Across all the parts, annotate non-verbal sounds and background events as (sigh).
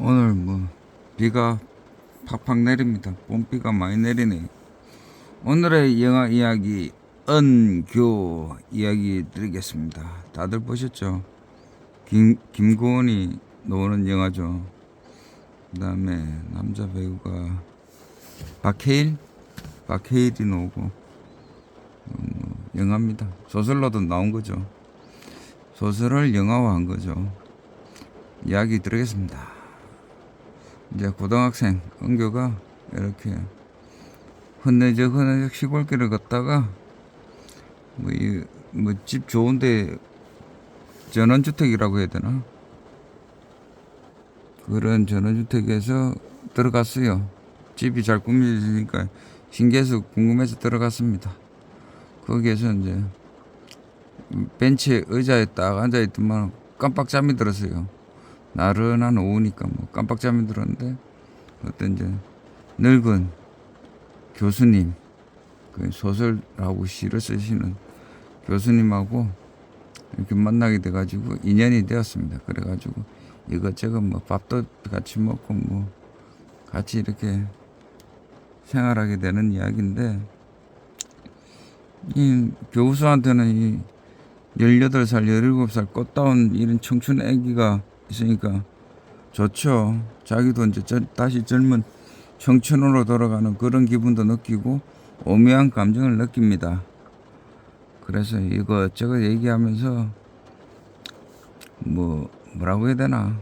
오늘 뭐 비가 팍팍 내립니다. 봄비가 많이 내리네. 오늘의 영화 이야기 은교 이야기 드리겠습니다. 다들 보셨죠? 김 김고은이 나오는 영화죠. 그다음에 남자 배우가 박해일 박해일이 나오고 어, 뭐 영화입니다. 소설로도 나온 거죠. 소설을 영화화한 거죠. 이야기 드리겠습니다. 이제 고등학생 은교가 이렇게 흔내적 흔내적 시골길을 걷다가 뭐집 좋은데 전원주택이라고 해야 되나 그런 전원주택에서 들어갔어요. 집이 잘 꾸며지니까 신기해서 궁금해서 들어갔습니다. 거기에서 이제 벤치에 의자에 딱 앉아 있더만 깜빡 잠이 들었어요. 나른한 오후니까 뭐 깜빡 잠이 들었는데 어떤 이제 늙은 교수님 그 소설하고 시를 쓰시는 교수님하고 이렇게 만나게 돼가지고 인연이 되었습니다. 그래가지고 이것저것 뭐 밥도 같이 먹고 뭐 같이 이렇게 생활하게 되는 이야기인데 이 교수한테는 이 18살, 17살 꽃다운 이런 청춘 애기가 있으니까 좋죠. 자기도 이제 저- 다시 젊은 청춘으로 돌아가는 그런 기분도 느끼고 오묘한 감정을 느낍니다. 그래서 이것저것 얘기하면서 뭐 뭐라고 해야 되나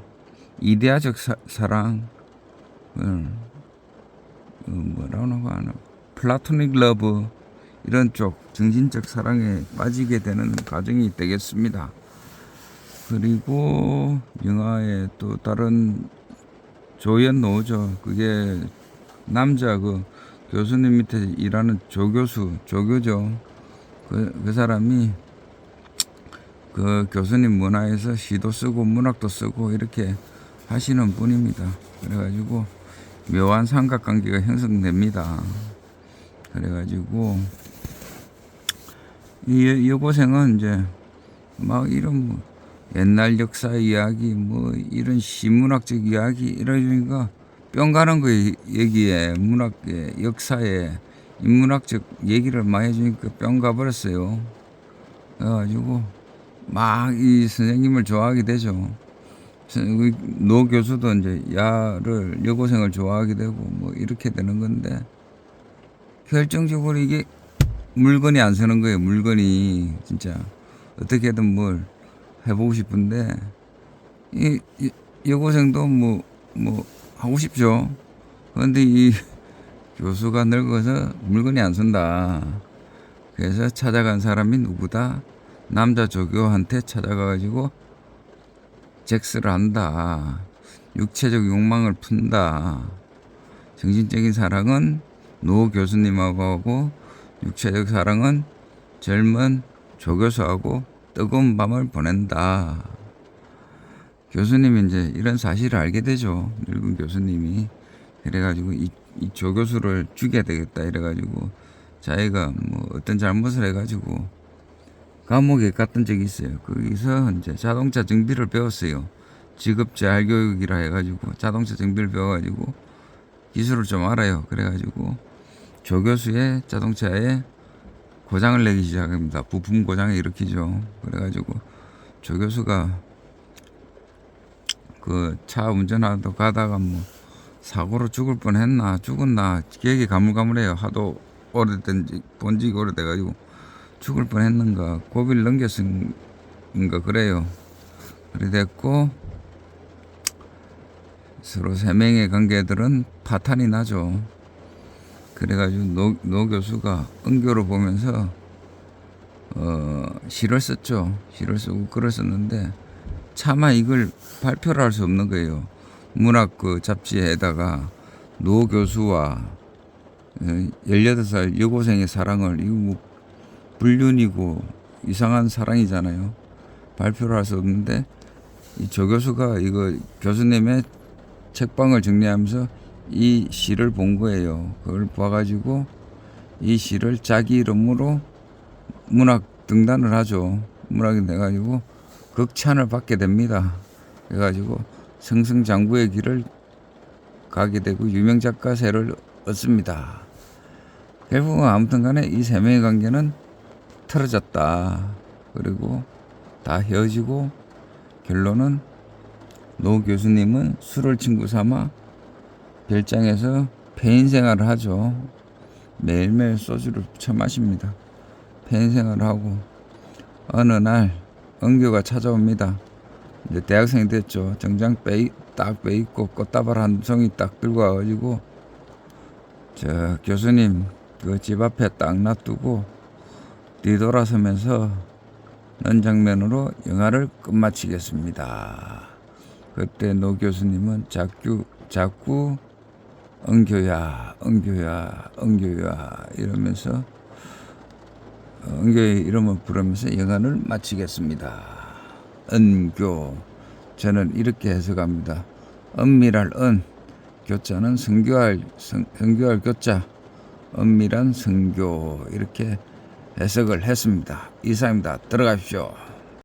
이데아적 사, 사랑 을 어, 뭐라고 하나 플라토닉 러브 이런 쪽 정신적 사랑에 빠지게 되는 과정이 되겠습니다. 그리고 영화에 또 다른 조연 나오죠. 그게 남자 그 교수님 밑에 일하는 조교수, 조교죠. 그, 그 사람이 그 교수님 문화에서 시도 쓰고 문학도 쓰고 이렇게 하시는 분입니다. 그래가지고 묘한 삼각관계가 형성됩니다. 그래가지고 이 여고생은 이제 막 이런 뭐 옛날 역사 이야기 뭐 이런 시문학적 이야기 이러니까 뿅 가는 거예요. 얘기에 문학의 역사에 인문학적 얘기를 많이 해주니까 뿅 가버렸어요. 그래가지고 막 이 선생님을 좋아하게 되죠. 선- 우리 노 교수도 이제 야를 여고생을 좋아하게 되고 뭐 이렇게 되는 건데 결정적으로 이게 물건이 안 서는 거예요. 물건이 진짜 어떻게든 뭘 해보고 싶은데 이, 이 여고생도 뭐뭐 하고 싶죠. 그런데 이 (laughs) 교수가 늙어서 물건이 안 선다. 그래서 찾아간 사람이 누구다? 남자 조교한테 찾아가가지고 잭스를 한다. 육체적 욕망을 푼다. 정신적인 사랑은 노 교수님하고 하고 육체적 사랑은 젊은 조교수하고 뜨거운 밤을 보낸다. 교수님이 이제 이런 사실을 알게 되죠. 늙은 교수님이. 그래가지고 이, 이 조교수를 죽여야 되겠다. 이래가지고 자기가 뭐 어떤 잘못을 해가지고 감옥에 갔던 적이 있어요. 거기서 이제 자동차 정비를 배웠어요. 직업 재활 교육이라 해가지고 자동차 정비를 배워가지고 기술을 좀 알아요. 그래가지고 조교수의 자동차에 고장을 내기 시작합니다. 부품 고장을 일으키죠. 그래가지고 조 교수가 그 차 운전하다 가다가 뭐 사고로 죽을 뻔했나 죽었나 기억이 가물가물해요. 하도 오래된지 본지 오래돼가지고 죽을 뻔했는가 고비를 넘겼은가 그래요. 그래 됐고 서로 세 명의 관계들은 파탄이 나죠. 그래가지고 노, 노 교수가 은교를 보면서 어, 시를 썼죠. 시를 쓰고 글을 썼는데 차마 이걸 발표를 할 수 없는 거예요. 문학 그 잡지에다가 노 교수와 어, 18살 여고생의 사랑을 이거 뭐 불륜이고 이상한 사랑이잖아요. 발표를 할 수 없는데 이 조 교수가 이거 교수님의 책방을 정리하면서 이 시를 본 거예요. 그걸 봐가지고 이 시를 자기 이름으로 문학 등단을 하죠. 문학이 돼가지고 극찬을 받게 됩니다. 그래가지고 승승장구의 길을 가게 되고 유명 작가세를 얻습니다. 결국은 아무튼 간에 이 세 명의 관계는 틀어졌다. 그리고 다 헤어지고 결론은 노 교수님은 술을 친구 삼아 별장에서 폐인 생활을 하죠. 매일매일 소주를 처 마십니다. 폐인 생활을 하고 어느 날 은교가 찾아옵니다. 이제 대학생이 됐죠. 정장 빼, 딱 빼입고 꽃다발 한 송이 딱 들고 와가지고 저 교수님 그 집 앞에 딱 놔두고 뒤돌아서면서 는 장면으로 영화를 끝마치겠습니다. 그때 노 교수님은 자꾸 자꾸 은교야, 은교야, 은교야 이러면서 어, 은교의 이름을 부르면서 영화를 마치겠습니다. 은교 저는 이렇게 해석합니다. 은밀할 은 교자는 성교할 성, 성교할 교자 은밀한 성교 이렇게 해석을 했습니다. 이상입니다. 들어가십시오.